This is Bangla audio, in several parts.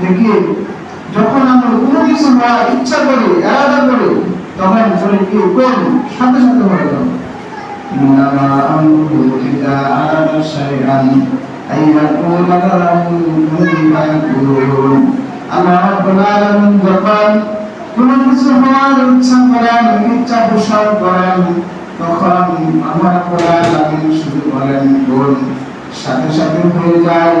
দেখি যখন আমরা কোনো কিছু হওয়ার ইচ্ছা করি এরাদা করি তখন চলে কি কোন সাথে সাথে হয়ে যাবে إنما أمره إذا أراد شيئا أن يقول له كن فيكون আল্লাহ রাব্বুল আলামিন যখন কোনো কিছু হওয়ার ইচ্ছা করেন ইচ্ছা পোষণ করেন তখন আমার রাব্বুল আলামিন শুধু বলেন কোন সাথে সাথে হয়ে যায়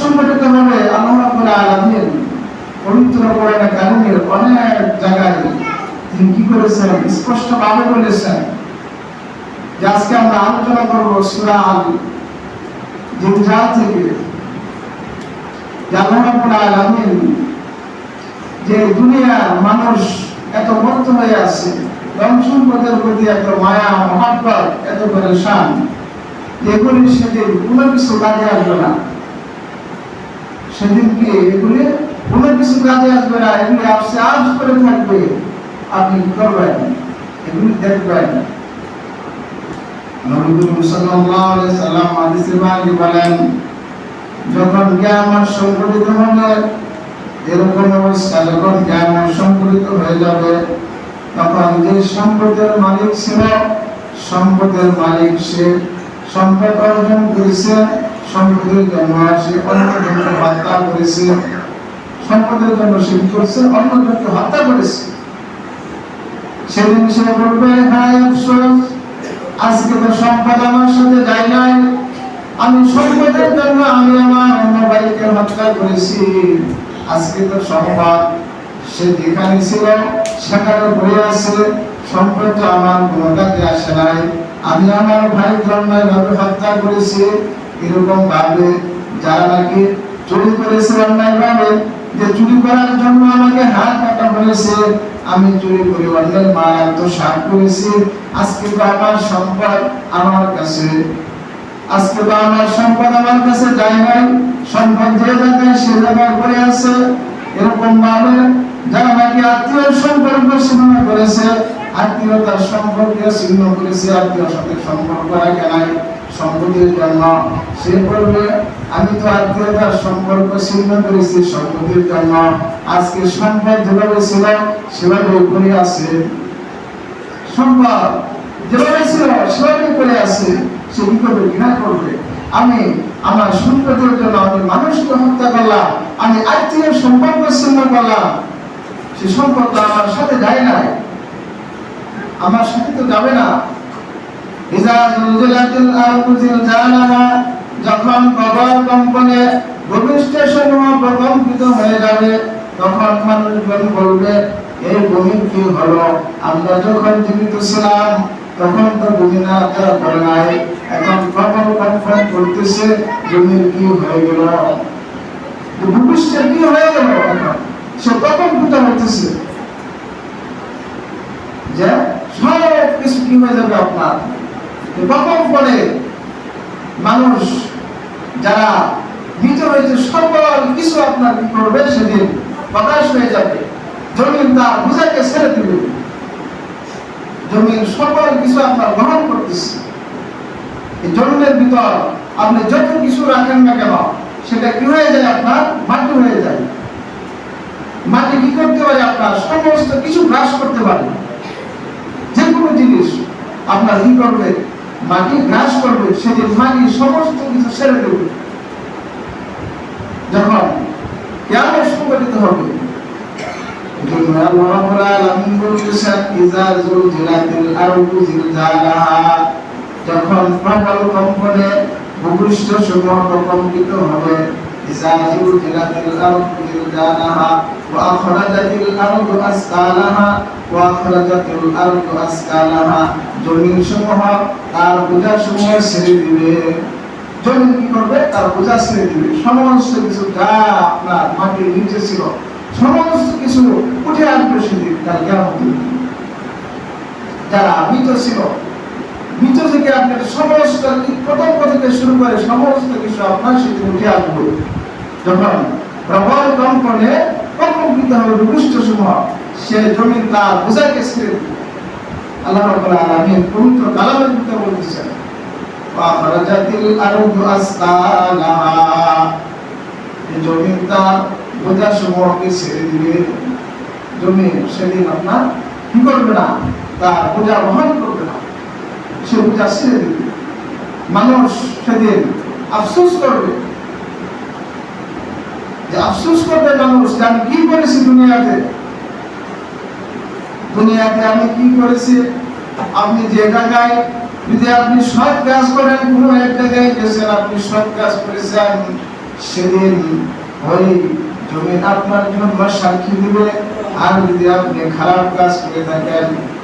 সংগঠিত হবে, আল্লাহ পবিত্র অনেক জায়গায় তিনি কি করেছেন? বলেছেন যে আজকে আমরা আলোচনা আল থেকে। যে দুনিয়ার মানুষ এত মত্ত হয়ে আছে, ধন প্রতি এত মায়া, মহাব্বত, এত পরেশান এগুলি সেদিন কোনো কিছু কাজে আসবে না। সেদিন কি এগুলি কোনো কিছু কাজে আসবে না, এগুলি আপসে আজ করে থাকবে। আপনি করবেন, এগুলি দেখবেন। যখন কিয়ামত সংঘটিত হবে, এরকম অবস্থা যখন জ্ঞান সংকলিত হয়ে যাবে, তখন সম্পদের মালিক ছিল, সম্পদের মালিক সে সম্পদ অর্জন করেছে। জন্য অন্যজনকে হত্যা করেছে সম্পদের জন্য করছে অন্যজনকে হত্যা করেছে। সেদিন সে বলবে হ্যাঁ আফসোস, আজকে তো সম্পদ আমার সাথে যায় নাই। আমি সম্পদের জন্য আমি আমার অন্য ভাইকে হত্যা করেছি। আজকে তো সম্পদ সে যেখানে ছিল, সেখানে সম্পদ আমার কোনো কাজে আসে নাই। আমি আমার ভাই জন্মায় ভাবে হত্যা করেছি। এরকম ভাবে যারা নাকি চুরি করেছে অন্যায় ভাবে, যে চুরি করার জন্য আমাকে হাত কাটা হয়েছে আমি চুরি করে অন্যের মাল আত্মসাৎ করেছি। আজকে তো আমার সম্পদ আমার কাছে। আজকে তো আমার সম্পদ আমার কাছে নাই। সম্পদ যে সে জায়গায় আছে, এরকম ভাবে যারা নাকি আত্মীয় সম্পর্ক করেছে, আত্মীয়তার সম্পর্ক ছিন্ন করেছে, আত্মীয় সাথে সম্পর্ক রাখে নাই। সম্পত্তির জন্য সে বলবে আমি তো আত্মীয়তার সম্পর্ক ছিন্ন করেছি সম্পত্তির জন্য আজকে সম্পদ যেভাবে ছিল, সেভাবে করে আছে। সম্পদ যেভাবে ছিল, সেভাবে আছে। সে কি করবে? ঘৃণা করবে। আমি আমার সম্পদের জন্য আমি মানুষকে হত্যা করলাম, আমি আত্মীয় সম্পর্ক ছিন্ন করলাম। সে সম্পর্ক আমার সাথে যায় নাই। আমার সাথে তো যাবে না। যখন কবর কম্পনে ভূমিষ্ঠ প্রকম্পিত হয়ে যাবে, তখন মানুষজন বলবে এই ভূমি কি হলো? আমরা যখন জীবিত ছিলাম, তখন তো ভূমি না নাই। এখন কবর কম্পন করতেছে, জমির কি হয়ে গেল? ভূমিষ্ঠ কি হয়ে গেল এখন? সে কখন পুতা হতেছে। যে সব কিছু কি হয়ে যাবে আপনার? কখন পরে মানুষ যারা মৃত হয়েছে সকল কিছু আপনার করবে সেদিন প্রকাশ হয়ে যাবে। জমিন তার বোঝাকে ছেড়ে দিবে। জমিন সকল কিছু আপনার গ্রহণ করতেছে। এই জমিনের ভিতর আপনি যত কিছু রাখেন না কেন, সেটা কি হয়ে যায় আপনার? মাটি হয়ে যায়। মাটি কি করতে পারে? আপনার সমস্ত কিছু গ্রাস করতে পারে। যে কোনো জিনিস আপনার কি করবে? মাটি গ্রাস করবে, সেদিন মাটি সমস্ত কিছু ছেড়ে দেবে। যখন কেমন সংগঠিত হবে, যখন প্রবল কম্পনে ভূপৃষ্ঠ সমূহ প্রকম্পিত হবে জুলজিলাতিল আরদু জিলজালাহা ওয়া আখরাজাতিল আরদু আসকালাহা ওয়া আখরাজাতিল জমিন সমূহ তার বোঝা সমূহ ছেড়ে দিবে। জমিন কি করবে? তার বোঝা ছেড়ে দিবে। সমস্ত কিছু যা আপনার মাটির নিচে ছিল, সমস্ত কিছু উঠে আসবে সেদিন তার জ্ঞান যারা মৃত ছিল মৃত থেকে আপনার সমস্ত প্রকল্প থেকে শুরু করে সমস্ত কিছু আপনার সেদিন উঠে আসবে। যখন প্রবল কম্পনে প্রকম্পিত হবে সে ছেড়ে আল্লাহ পবিত্র কালামের ভিতরে বোঝা ছেড়ে দিবে। জমিন সেদিন আপনার কি করবে না? তার বোঝা বহন করবে। সে বোঝা ছেড়ে দিবে। মানুষ সেদিন আফসোস করবে। যে আফসোস করবে মানুষ যে আমি কি করেছি দুনিয়াতে? দুনিয়াতে আমি কি করেছি? আপনি যে জায়গায়, যদি আপনি সৎ কাজ করেন, কোনো এক জায়গায় গেছেন, আপনি সৎ কাজ করেছেন, সেদিন আপনার জন্য সাক্ষী দিবে। আর যদি আপনি খারাপ কাজ করে থাকেন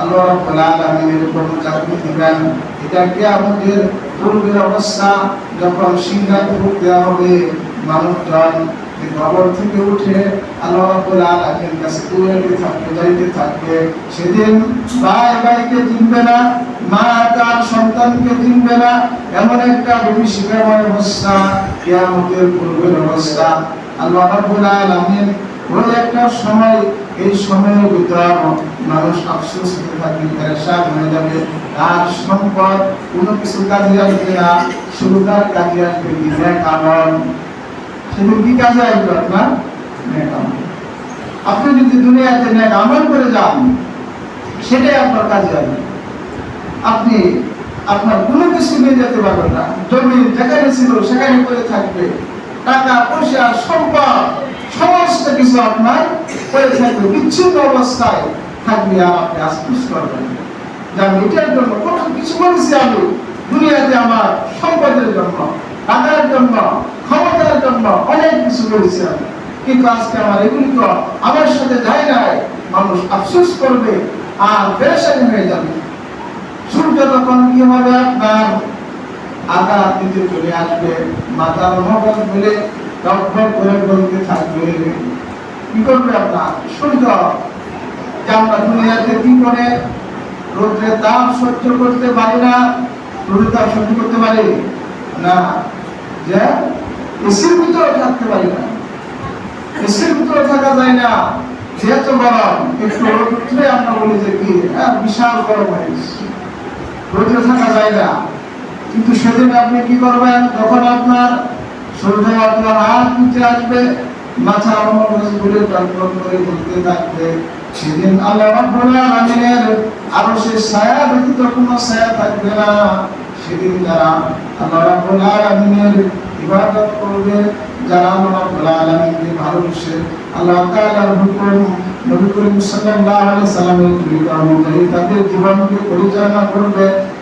আল্লাহ রাব্বুল আলামিনের দিবেন। এটা কি আমাদের পূর্বের অবস্থা, যখন সিংহায় ভোগ দেওয়া হবে, মানুষজন কবর থেকে উঠে আল্লাহ রাব্বুল আলামিনের কাছে যাইতে সেদিন ভাই ভাইকে চিনবে না, মা তার সন্তানকে চিনবে না, এমন একটা ভবিষ্যৎময় অবস্থা, কিয়ামতের পূর্বের অবস্থা। আল্লাহ রাব্বুল আলামিন ওই একটা সময় এই সময়ের ভিতর মানুষ আফসোস হতে থাকবে পেরেশান হয়ে যাবে তার সম্পদ, কোনো কিছু কাজে আসবে না তার কাজে আসবে কি আমল সেদিন কি কাজে আসবে আপনার? আপনি যদি দুনিয়াতে ন্যাক আমল করে যান, সেটাই আপনার কাজে আসবে। আপনি, আপনার কোনো কিছু নিয়ে যেতে পারবেন না। জমি যেখানে ছিল সেখানে পড়ে থাকবে। টাকা, পয়সা, সম্পদ সমস্ত কিছু আপনার পড়ে থাকবে, বিচ্ছিন্ন অবস্থায় থাকবে আর আপনি আস্তুস করবেন যে এটার জন্য কত কিছু করেছি আমি, দুনিয়াতে আমার সম্পদের জন্য, টাকার জন্য, ক্ষমতার জন্য অনেক কিছু করেছি আমি। কিন্তু আজকে আমার এগুলি তো আমার সাথে যায় নাই, মানুষ আফসোস করবে আর পেরেশানি হয়ে যাবে। সূর্য তখন কি হবে আপনার? আধা দিতে চলে আসবে মাথার মগজ মিলে থাকবে। কি করবে আপনার কি করে রোদ্রের করতে পারি না রোদের করতে পারি? না। যে এসির ভিতরে থাকতে পারি না। এসির ভিতরে থাকা যায় না। আমরা হ্যাঁ, বিশাল গরম হয়ে গেছে। রোদে থাকা যায় না। কিন্তু সেদিন আপনি কি করবেন? যখন আপনার সূর্য আপনার হাত নিচে আসবে। মাথা মগজগুলো টনটন করে বলতে থাকবে, সেদিন আল্লাহ রাব্বুল আরও সে ছায়া ব্যতীত কোনো ছায়া থাকবে না। সেদিন যারা আল্লাহ রাব্বুল ইবাদত করবে। যারা আল্লাহ রাব্বুল আলামিনকে আল্লাহ তাআলার হুকুম নবী করিম সাল্লাল্লাহু আলাইহি সাল্লামের তরিকা অনুযায়ী তাদের জীবনকে পরিচালনা করবে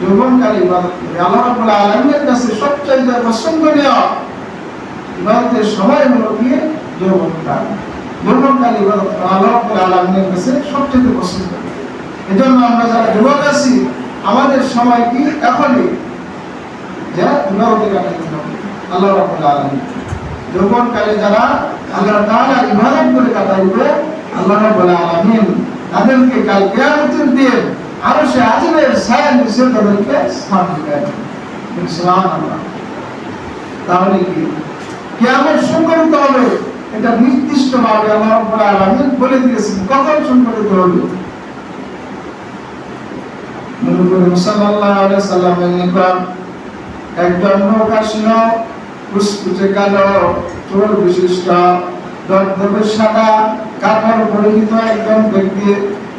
যৌবনকালে ইবাদত আল্লাহ রাব্বুল আলামিনের কাছে সবচেয়ে পছন্দনীয় ইবাদতের সময় হলো কি? যৌবনকাল। যৌবনকাল ইবাদত আল্লাহ রাব্বুল আলামিনের কাছে সবচেয়ে পছন্দ এজন্য আমরা যারা যুবক আছি, আমাদের সময় কি? এখনই। যে ইবাদতে কাটাইতে হবে। আল্লাহ রাব্বুল আলামিন। যৌবনকালে যারা আল্লাহ তাআলা ইবাদত করে কাটাইবে, আল্লাহ রাব্বুল আলামিন তাদেরকে কাল কিয়ামতের আরও সে আজমের ছায়া নিচে তাদেরকে স্থান দিবেন সুবহানাল্লাহ। তাহলে কি? কিয়ামত সংগঠিত হবে, এটা নির্দিষ্ট ভাবে আল্লাহ রাব্বুল আলামিন বলে দিয়েছেন। কখন সংগঠিত হবে? একজন বিশিষ্ট একজন ব্যক্তি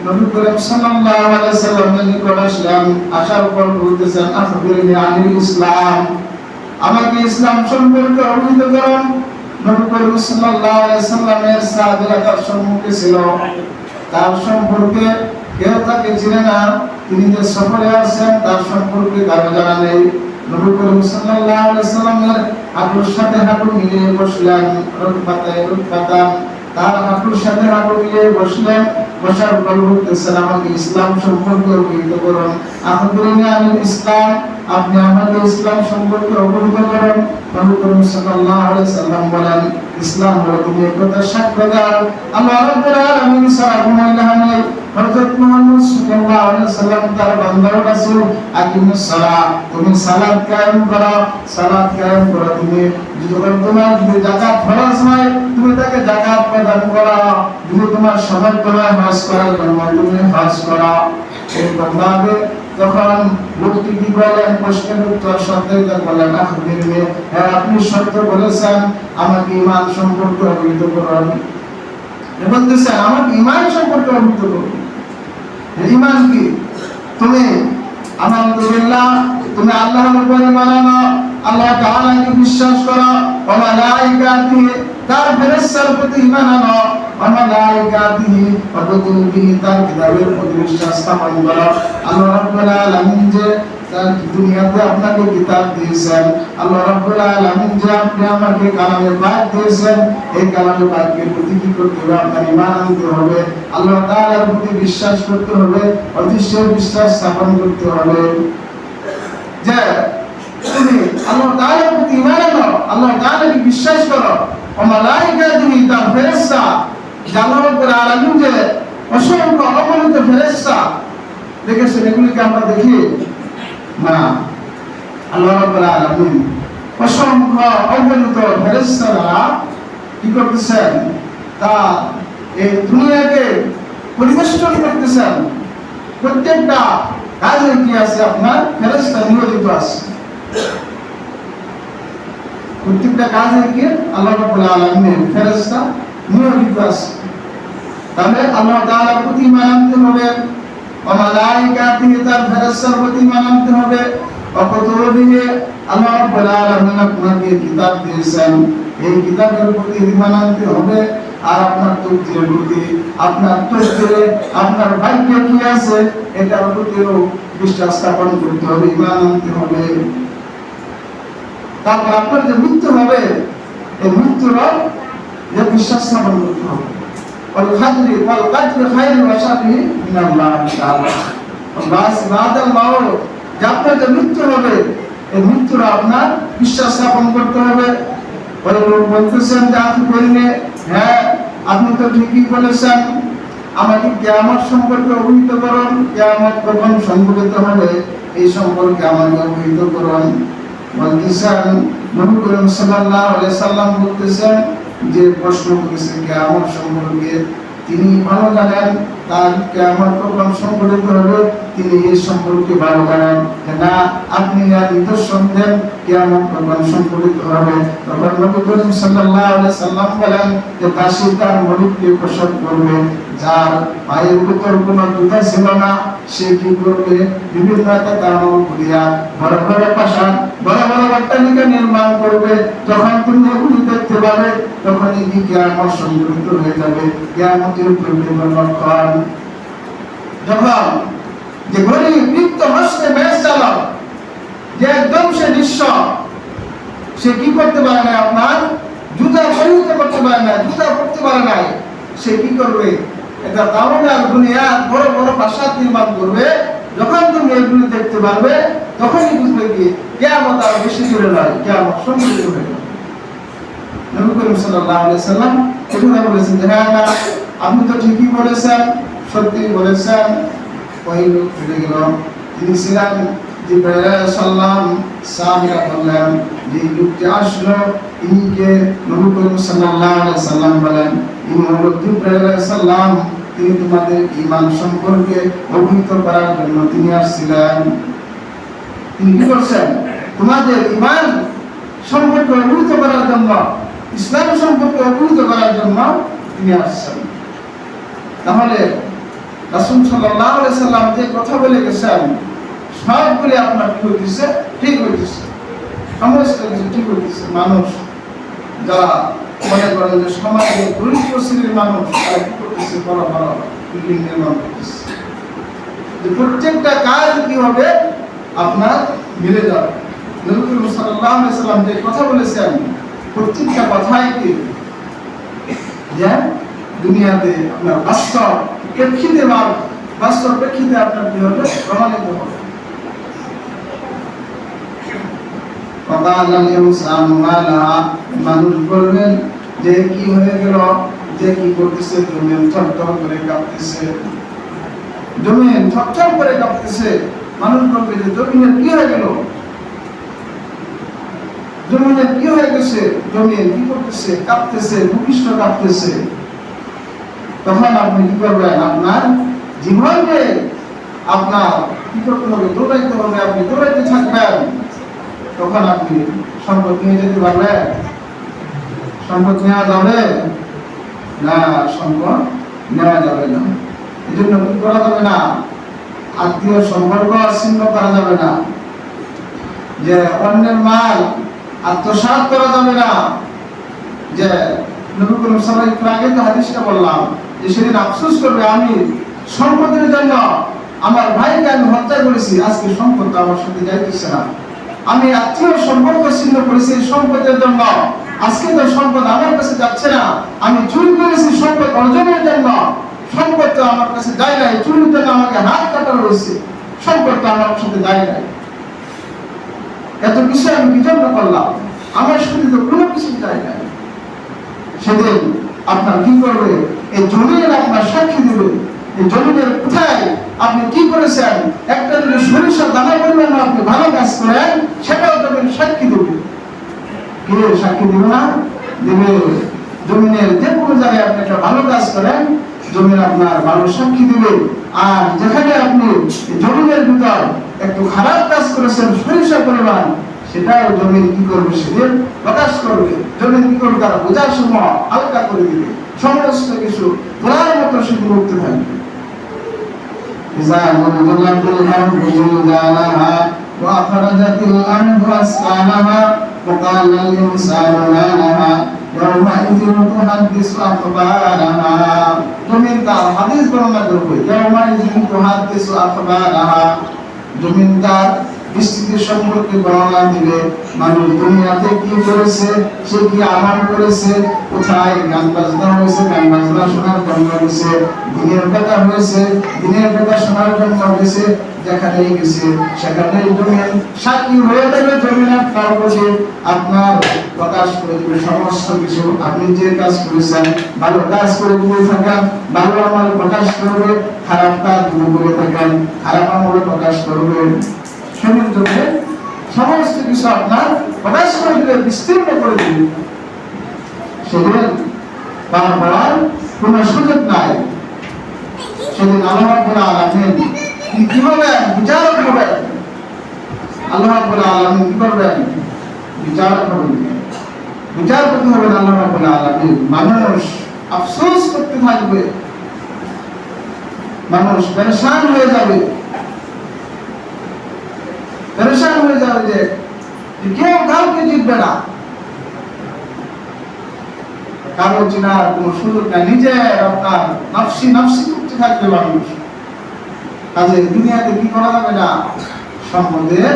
নবী করিম সাল্লাল্লাহু আলাইহি সাল্লামের নিকট আসলেন, আসার পর বলতেছেন আখবিরনি আনিল ইসলাম। আমাকে ইসলাম সম্পর্কে অবহিত করুন নবী করিম সাল্লাল্লাহু আলাইহি সাল্লামের সাহাবীরা তার সম্মুখে ছিল। তার সম্পর্কে কেউ তাকে চিনে না। তিনি যে সফরে আছেন, তার সম্পর্কে কারও জানা নেই। নবী করিম সাল্লাল্লাহু আলাইহি সাল্লামের হাঁটুর সাথে হাঁটু মিলিয়ে বসলেন রুকবাতায় রুকবাতান তার হাঁটুর সাথে হাঁটু মিলিয়ে বসলেন, বসার পর বলতেছেন আমাকে ইসলাম সম্পর্কে অবহিত করুন। আখবরিনি আমি ইসলাম, আপনি আমাকে ইসলাম সম্পর্কে অবহিত করেন। করিম সাল্লাল্লাহু আলাইহি সাল্লাম বলেন, ইসলাম হলো তুমি একতা সাক্ষ্য দাও আল্লাহ রাব্বুল আলামিন হযরত মুহাম্মদ সাল্লাল্লাহু আলাইহি সাল্লাম তার বান্দা ও রাসূল আকিমুস সালাত তুমি সালাত কায়েম করো, সালাত কায়েম করো তুমি। যখন তোমার যদি যাকাত ফরজ হয়, তুমি তাকে যাকাত প্রদান করো। যদি তোমার সময় তোমার হজ করার জন্য তুমি হজ করো। এই বান্দাকে তখন লোকটি কি বলেন, প্রশ্নের উত্তর সত্য বলেন আখবিরনি হ্যাঁ আপনি সত্য বলেছেন, আমাকে ইমান সম্পর্কে অবহিত করুন বলতেছেন আমাকে ইমান সম্পর্কে অবহিত করুন ইমান কি? তুমি আলহামদুলিল্লাহ তুমি আল্লাহর উপরে মানানো আল্লাহ তাআলাকে বিশ্বাস করো? ওয়া মালাইকাতি তার ফেরেশতার প্রতি ঈমান আনো। ওয়া মালাইকাতিহি ওয়া কুতুবিহি তার কিতাবের প্রতি বিশ্বাস স্থাপন করো। আল্লাহ রাব্বুল আলামিন যে দুনিয়াতে আপনাকে কিতাব দিয়েছেন। আল্লাহ রাব্বুল আলামিন যে আপনি আমাকে কালামে পাক দিয়েছেন, এই কালামে প্রতি কি করতে হবে আপনার ঈমান আনতে হবে। আল্লাহ তাআলার প্রতি বিশ্বাস করতে হবে, অদৃশ্যের বিশ্বাস স্থাপন করতে হবে। যে তুমি আল্লাহ তাআলার প্রতি ঈমান আনো, আল্লাহ বিশ্বাস করো। ও মালাইকাতিহি তার ফেরেশতা আল্লাহ রাব্বুল আলামিন যে অসংখ্য অগণিত ফেরেশতা। দেখেছেন এগুলিকে আমরা দেখি। না। আল্লাহ রাব্বুল আলামিন কি করতেছেন? তা এই দুনিয়াকে করতেছেন। প্রত্যেকটা কাজে কি আছে আপনার? ফেরেশতা নিয়োজিত আছে। প্রত্যেকটা কাজে কি আল্লাহ রাব্বুল আলামিনের ফেরেশতা নিয়োজিত আছে। তাহলে আল্লাহ তাআলার প্রতি হবে। অমালাইকাতিহি তার ফেরেশতার প্রতি ঈমান আনতে হবে। অকতরবিহি আল্লাহ রাব্বুল আলামিন আপনাকে কিতাব দিয়েছেন। এই কিতাবের প্রতি ঈমান হবে আর আপনার তকদিরের প্রতি, আপনার তকদিরে আপনার ভাগ্যে কি আছে এটার প্রতিও বিশ্বাস স্থাপন করতে হবে ঈমান আনতে হবে। তারপর আপনার যে মৃত্যু হবে, এই মৃত্যুর যে বিশ্বাস স্থাপন করতে হবে। والقدر والقدر خير وشر من الله تعالى বাস বাদাল মাউত যে আপনার যে মৃত্যু হবে এই মৃত্যুর আপনার বিশ্বাস স্থাপন করতে হবে ওই লোক বলতেছেন যে আপনি করিনে হ্যাঁ আপনি তো ঠিকই বলেছেন আমাকে কেয়ামত সম্পর্কে অবহিত করুন কেয়ামত কখন সংঘটিত হবে এই সম্পর্কে আমাকে অবহিত করুন বলতেছেন নবী করিম সাল্লাল্লাহু আলাইহি সাল্লাম বলতেছেন যে প্রশ্ন করেছে কেয়ামত সম্পর্কে, তিনি ভালো জানেন, তার কেমন কখন সংগঠিত হবে, তিনি এই সম্পর্কে ভালো জানেন। না, আপনি আর নিদর্শন দেন কেমন কখন সংগঠিত হবে। তখন নবী করিম সাল্লাল্লাহু সাল্লাম বলেন যে দাসী তার মরিদকে প্রসাদ করবে, যার পায়ের উপর কোনো জুতা ছিল না। সে কি করবে বিভিন্ন একটা করিয়া বড় বড় প্রাসাদ বড় বড় অট্টালিকা নির্মাণ করবে। যখন তুমি এগুলি দেখতে পাবে, তখন এই কিয়ামত সংগঠিত হয়ে যাবে। কিয়ামতের পূর্বে লক্ষণ যখন যে গরিব বৃত্ত হস্তে বেশ চালক যে একদম সে নিঃস্ব, সে কি করতে পারে না আপনার? জুতা পরিহিত করতে পারে না, জুতা পরতে পারে না সে কি করবে? এটা বড় বড় প্রাসাদ নির্মাণ করবে। যখন তুমি এগুলো দেখতে পারবে, তখনই বুঝবে কি, কেয়ামত আর বেশি নয় যাবে। নবী করিম সাল্লাম এখানে বলেছেন হ্যাঁ না, আপনি তো ঠিকই বলেছেন সত্যি বলেছেন। ওই লোক ফিরে গেল তিনি ছিলেন সাল্লাম সাহাবীরা বললেন, যে লোকটি আসলো, ইনিকে নবী করিম সাল্লাল্লাহু আলাইহি সাল্লাম বলেন তিনি তোমাদের ঈমান সম্পর্কে অবহিত করার জন্য তিনি আসছিলেন। তিনি কি করছেন? তোমাদের ঈমান সম্পর্কে অবহিত করার জন্য, ইসলাম সম্পর্কে অবহিত করার জন্য তিনি আসছেন। তাহলে রাসূল আলাইহি সাল্লাম যে কথা বলে গেছেন, সবগুলি আপনার কি হইতেছে? ঠিক হইতেছে। সমস্ত কিছু ঠিক হইতেছে। মানুষ যারা মনে করেন যে সমাজে দরিদ্র শ্রেণির মানুষ তারা কি করতেছে? বড় বড় বিল্ডিং নির্মাণ করতেছে। যে প্রত্যেকটা কাজ কি হবে? আপনার মিলে যাবে। সাল্লাল্লাহু আলাইহি সাল্লাম যে কথা বলেছেন, প্রত্যেকটা কথাই কি? যে দুনিয়াতে আপনার বাস্তব প্রেক্ষিতে বা বাস্তব প্রেক্ষিতে আপনার কি হবে? প্রমাণিত হবে। ফকাল আল ইনসানু মা লাহা মানুষ বলবেন যে কি হয়ে গেল? যে কি করতেছে? জমিন থরথর করে কাঁপতেছে। জমিন থরথর করে কাঁপতেছে। মানুষ বলবে কি হয়ে গেছে? জমিন কি করতেছে? কাঁপতেছে, ভূমিষ্ঠ কাঁপতেছে। তখন আপনি কি করবেন? আপনার জীবনে আপনার কি করতে হবে? দৌড়াইতে হবে। আপনি দৌড়াইতে থাকবেন। তখন আপনি সম্পদ নিয়ে যেতে পারবেন সম্পদ নেওয়া যাবে? না, সম্পদ নেওয়া যাবে না। এই জন্য কি করা যাবে না? আত্মীয় সম্পর্ক ছিন্ন করা যাবে না। যে অন্যের মাল আত্মসাৎ করা যাবে না। যে নবী করিম আলাইহি আগে তো হাদিসটা বললাম যে সেদিন আফসোস করবে, আমি সম্পদের জন্য আমার ভাইকে আমি হত্যা করেছি, আজকে সম্পদ আমার সাথে যাইতেছে না। আমি আত্মীয় সম্পর্ক ছিন্ন করেছি সম্পদের জন্য। আজকে তো সম্পদ আমার কাছে যাচ্ছে না। আমি চুরি করেছি, সম্পদ অর্জনের জন্য। সম্পদ তো আমার কাছে যায় নাই, চুরির জন্য আমাকে হাত কাটা রয়েছে সম্পদ তো আমার সাথে যায় নাই। এত কিছু আমি কি করলাম? আমার সাথে তো কোনো কিছু যায় নাই। সেদিন আপনার কি করবে? এই জমির আপনার সাক্ষী দেবে। এই জমিনের কোথায়? আপনি কি করেছেন? একটা যদি মানুষের আপনি ভালো কাজ করেন, সেটাও সাক্ষী দেবে। কে সাক্ষী না? দেবে জমিনের যে কোনো জায়গায় আপনি একটা ভালো কাজ করেন আপনার ভালো সাক্ষী দিবে। আর যেখানে আপনি জমিনের ভিতর একটু খারাপ কাজ করেছেন, সরিষা পরিমাণ, সেটাও জমির কি করবে সেদিন প্রকাশ করবে। কি করবে? তারা বোঝার সময় হালকা করে দিবে। সমস্ত কিছু ঘোরার মতো সেগুলো উঠতে থাকবে। زلزلت الأرض زلزالها وأخرجت الأرض أثقالها وقال الإنسان ما لها يومئذ تحدث أخبارها জমিন তার হাদিস বর্ণনা করবে يومئذ تحدث أخبارها জমিন বিস্তৃতি সম্পর্কে বর্ণনা দিবে মানুষ দুনিয়াতে কি করেছে? সে কি আমল করেছে? কোথায় গান বাজনা হয়েছে? গান বাজনা শোনার জন্য হয়েছে দিনের কথা হয়েছে, দিনের কথা শোনার জন্য হয়েছে যেখানে গেছে জমিন সাক্ষী হয়ে আপনার প্রকাশ করে সমস্ত কিছু। আপনি যে কাজ করেছেন, ভালো কাজ করে দিয়ে থাকেন, ভালো আমল প্রকাশ করবে, খারাপ কাজ করে থাকেন, খারাপ আমল প্রকাশ করবে। জন্য সমস্ত কিছু আপনার প্রকাশ করে দিলে বিস্তীর্ণ করে দিবে। সেদিন বারবার কোনো সুযোগ নাই। সেদিন আল্লাহ রাব্বুল আলামিন তিনি কি হবেন বিচারক হবেন আল্লাহ রাব্বুল আলামিন কি করবেন? বিচারক হবেন বিচারপতি হবেন আল্লাহ রাব্বুল আলামিন। মানুষ আফসোস করতে থাকবে। মানুষ পেরেশান হয়ে যাবে। পেরেশান হয়ে যাবে যে কেউ কাউকে জিতবে না। কারও চেনার কোনো সুযোগ নাই, নিজে আপনার নফসি নফসি করতে থাকবে মানুষ। কাজে দুনিয়াতে কি করা যাবে না? সম্পদের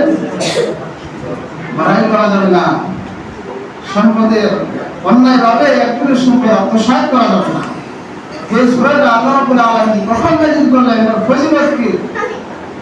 বাড়াই করা যাবে না। সম্পদের অন্যায় ভাবে একটু সম্পদ আত্মসাৎ করা যাবে না। এই সুরাটা আল্লাহ রাব্বুল কখন নাযিল করলেন ফজিলত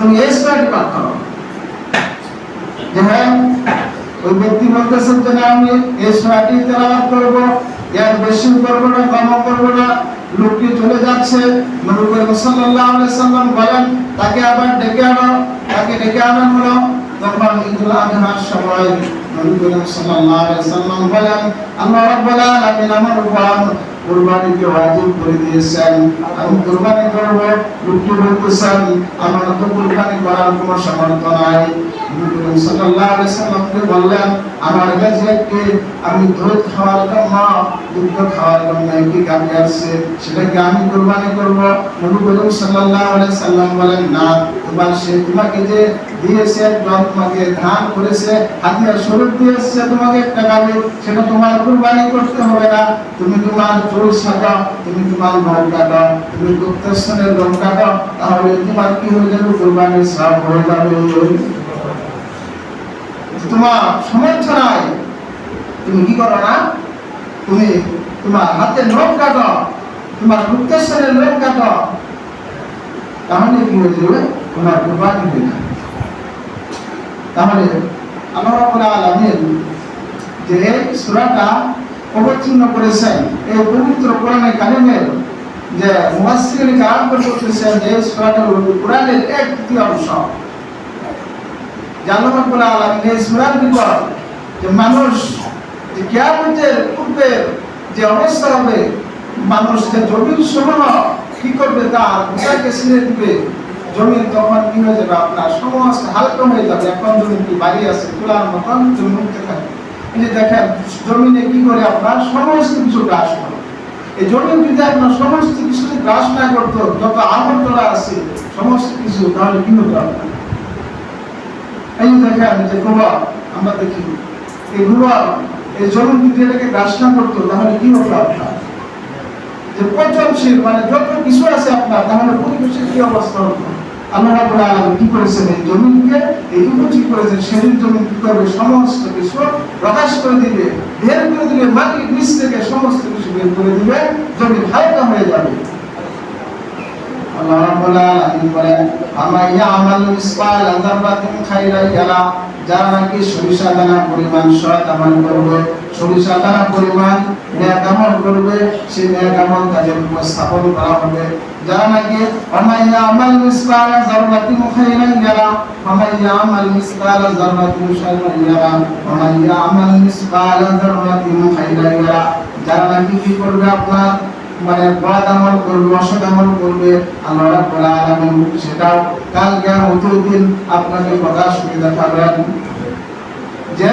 তুমি এই স্টাডি পাঠ করো যে হ্যাঁ ওই ব্যক্তি বলতেছেন যে না, আমি এই স্টাডি তেলাওয়াত করব, এর বেশি করব না, কম করব না, লোকটি চলে যাচ্ছে। নবী সাল্লাল্লাহু আলাইহি সাল্লাম বলেন, তাকে আবার ডেকে আনো, তাকে ডেকে আনা হলো। তখন ঈদুল আজহার সময় নবী সাল্লাল্লাহু আলাইহি সাল্লাম বলেন, আল্লাহ রাব্বুল আলামিন আমার উপর কুরবানিকে ওয়াজিব করে দিয়েছেন। আমি কুরবানি করব লোকটি বলতেছেন, আমার তো কুরবানি করার কোনো সামর্থ্য নাই। সাল্লাল্লাহু আলাইহি সাল্লামকে বললেন, আমার কাছে একটি, আমি দুধ খাওয়ার জন্য, দুধ খাওয়ার জন্য একটি গাভী আসছে সেটাকে আমি কুরবানি করব। নবী করিম সাল্লাল্লাহু আলাইহি সাল্লাম বলেন, না, তোমার সে তোমাকে যে দিয়েছে তোমাকে ধান করেছে, হাতিয়ার স্বরূপ দিয়েছে তোমাকে একটা গাভী, সেটা তোমার কুরবানি করতে হবে না। তুমি তোমার চুল সাজাও তুমি তোমার গুপ্তস্থানের লোক কাটো তাহলে তোমার কি হয়ে যাবে? কুরবানির তোমার সমর্থ নাই। তুমি কি করো না? তুমি তোমার হাতে নখ কাটো তোমার গুপ্তেশ্বরের লোক কাটো তাহলে কি হয়ে যাবে? তোমার কুরবানি তাহলে আল্লাহ আলামিন যে সূরাটা অবতীর্ণ করেছেন এই পবিত্র কোরআনে কারিমের যে মুফাসসিরিন কালাম করতেছেন যে এই কোরআনের এক তৃতীয় অংশ। যে আল্লাহ রাব্বুল আলামিন এই সূরার ভিতর যে মানুষ যে কিয়ামতের পূর্বে যে অবস্থা হবে, মানুষ যে জমির সমূহ কি করবে তা কোথাকে ছিঁড়ে দিবে। জমিন তখন কি হয়ে যাবে? আপনার সমস্ত হালকা হয়ে যাবে। এখন জমিন বাড়ি আছে, তোলার মতন জমি থাকবে। এই যে দেখেন, জমিনে কি করে আপনার সমস্ত কিছু গ্রাস করে। এই জমিন যদি আপনার সমস্ত কিছু গ্রাস না করতো যত আছে সমস্ত কিছু, তাহলে কি হতো আপনার এই দেখেন যে আমরা দেখি। এই এই জমিন যদি এটাকে গ্রাস না করতো তাহলে কি হতো আপনার যে পচনশীল মানে যত কিছু আছে আপনার, তাহলে পরিবেশের কি অবস্থা হতো আল্লাহ আলামিন কি করেছেন জমিনকে? সেদিন কি করবে? সমস্ত কিছু প্রকাশ করে দিবে, বের করে দিবে, মাটির নিচ থেকে সমস্ত কিছু বের করে দিবে জমিন হালকা হয়ে যাবে। আল্লাহ রাব্বুল আলামিন বলেন আমা ইয়ামাল মিসকাল যাররাতিন খাইরান ইয়ারা, যারা নাকি সরিষা দানা পরিমাণ সৎ আমল করবে সরিষা পরিমাণ আমল করবে, সেই আমল তাদের উপস্থাপন করা হবে। যারা নাকি আমা ইয়ামাল মিসকাল যাররাতিন খাইরান ইয়ারা আমা ইয়ামাল মিসকাল যাররাতিন শাররান ইয়ারা মিসকাল ইয়ারা। যারা নাকি কি করবে আপনার? মানে বদ আমল করবে, অসৎ আমল করবে, আল্লাহ রাব্বুল আলামিন সেটাও কাল কিয়ামতের দিন আপনাকে প্রকাশ করে দেখাবেন যে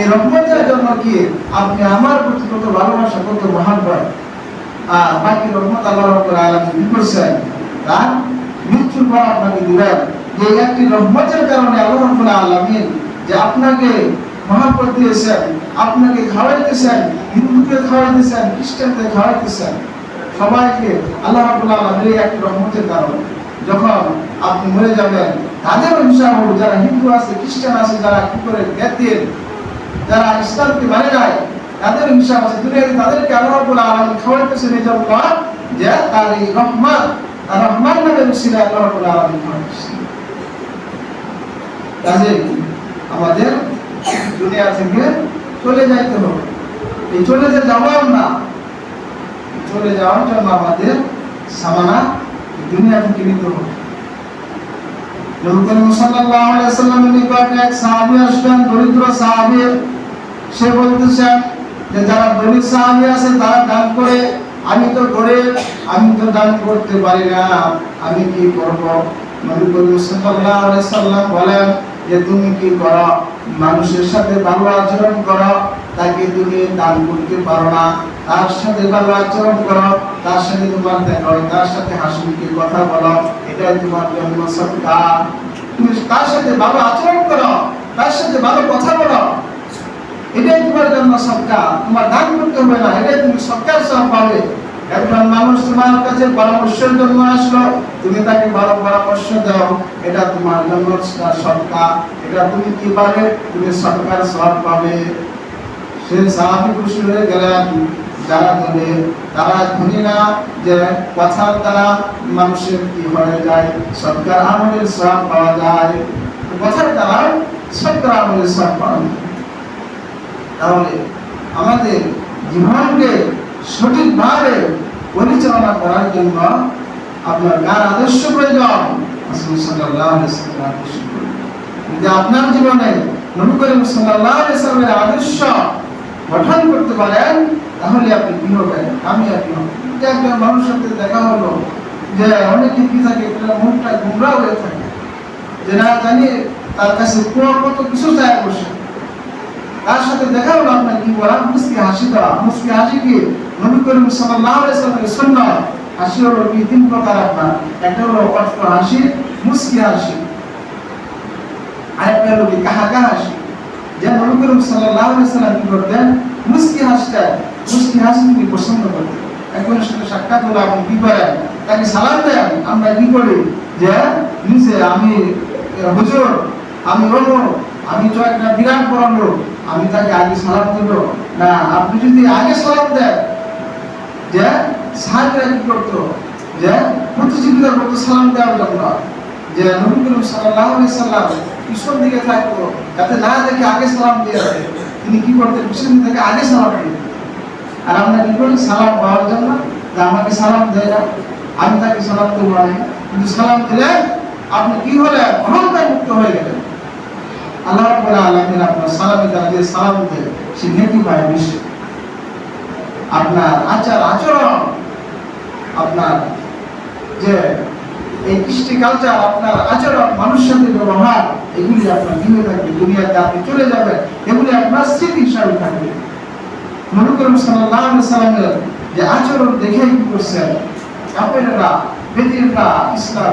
এই রহমতের জন্য কি আপনি আমার প্রতি কত ভালোবাসা, কত মহাব্বত? আর বাকি রহমত আল্লাহ তার মৃত্যুর পর আপনাকে যে একটি রহমতের কারণে আল্লাহ যে আপনাকে মহাব্বত দিয়েছেন, আপনাকে খাওয়াইতেছেন, হিন্দুকে খাওয়াইতেছেন, খ্রিস্টানকে খাওয়াইতেছেন, সবাইকে আল্লাহ রাব্বুল আলামিন একটি রহমতের কারণে। যখন আপনি মরে যাবেন তাদের হিসাব হলো যারা হিন্দু আছে, খ্রিস্টান আছে, যারা কি করে বেতের যারা ইসলামকে মানে যায় তাদের হিসাব আছে দুনিয়াতে তাদেরকে আল্লাহ রাব্বুল আলামিন খাওয়াইতেছেন এই জন্য যে তার এই রহমত তার রহমান নামে উসিলা আল্লাহ রাব্বুল আলামিন কাজে আমাদের দুনিয়া থেকে চলে যাইতে হবে। এই চলে যে যাওয়ার না চলে যাওয়ার জন্য আমাদের সামানা দুনিয়া থেকে নিতে হবে। নবী সাল্লাল্লাহু আলাইহি সাল্লামের দরিদ্র সাহাবী। সে বলতেছেন যে, যারা গরিব সাহাবী আছে, তারা দান করে। আমি তো গরিব, আমি তো দান করতে পারি না। আমি কি করব? নবী করিম সাল্লাল্লাহু আলাইহি বলেন যে, তুমি কি করো? মানুষের সাথে ভালো আচরণ করো। তাকে তুমি দান করতে পারো না। তার সাথে ভালো আচরণ করো, তার সাথে তোমার দেখা তার সাথে হাসি মুখে কথা বলো, এটাই তোমার জন্য সৎকা তুমি তার সাথে ভালো আচরণ করো, তার সাথে ভালো কথা বলো, এটাই তোমার জন্য সৎকা তোমার দান করতে হবে না, এটাই তুমি সৎকার সব পাবে একজন মানুষ তোমার কাছে পরামর্শের জন্য আসলো, তুমি তাকে ভালো পরামর্শ দাও, এটা তোমার জন্য সৎকা এটা তুমি কি পাবে? তুমি সরকার সব পাবে। সে সাহাবি খুশি গেলেন যারা ধনী তারা ধনী না যে কথার দ্বারা মানুষের কি হয়ে যায় সৎকার আমলের সব পাওয়া যায় কথার দ্বারা সৎকার আমলের সব পাওয়া যায় তাহলে আমাদের জীবনকে সঠিকভাবে পরিচালনা করার জন্য আপনার কার আদর্শ প্রয়োজন। যদি আপনার জীবনে নবী করিম ওয়াসাল্লামের আদর্শ গঠন করতে পারেন, তাহলে আপনি হবেন আমি আপনি একজন মানুষের সাথে দেখা হলো যে অনেকে কি থাকে মুখটা গুমরা হয়ে থাকে, যে না জানি তার কাছে কোন কত কিছু চায় বসে। তার সাথে দেখা হলো আপনার কি বলা মুসকি হাসি দেওয়া। মুসকি হাসি কি? নবী করিম সাল্লাল্লাহু আলাইহি সাল্লামের হাসি হলো কি? তিন প্রকার আপনার। একটা হলো অট্ট হাসি, মুসকি হাসি। আরেকটা হলো কি? কাহা কাহা হাসি। যে নবী করিম আলাইহি সাল্লাম কি করতেন? মুসকি হাসিটা মুসকি হাসি তিনি পছন্দ করতেন। একজনের সাথে সাক্ষাৎ হলো আপনি কি করেন? তাকে সালাম দেন, আমরা কি করি? যে নিচে আমি হুজুর, আমি রবো আমি তো একটা বিরাট বড় লোক, আমি তাকে আগে সালাম দেব। না, আপনি যদি আগে সালাম দেন, যে সাহায্যরা কি করতো? যে প্রতিযোগিতা করতো সালাম দেওয়ার জন্য। যে নবী করিম আলাইহি সাল্লাম পিছন দিকে থাকতো যাতে না দেখে আগে সালাম দিয়ে তিনি কি করতেন? পিছন থেকে আগে সালাম দিয়ে আর আমরা কি করি? সালাম পাওয়ার জন্য যে আমাকে সালাম দেয় না। আমি তাকে সালাম দেবো না। কিন্তু সালাম দিলে আপনি কি হলে? অহংকার মুক্ত হয়ে গেলেন। আল্লাহ রাব্বুল আলামিন আপনার সালামে দ্বারা যে সালাম দেয়, সে নেকি পায় বিশ্বে আপনার আচার আচরণ আপনার যে এই কৃষ্টি কালচার আপনার আচরণ মানুষের সাথে ব্যবহার, এগুলি আপনার দিনে থাকবে, দুনিয়াতে আপনি চলে যাবেন, এগুলি আপনার স্মৃতি হিসাবে থাকবে। নবী করিম আলাইহি সাল্লামের যে আচরণ দেখে কি করছেন? কাফেররা বেদিনরা ইসলাম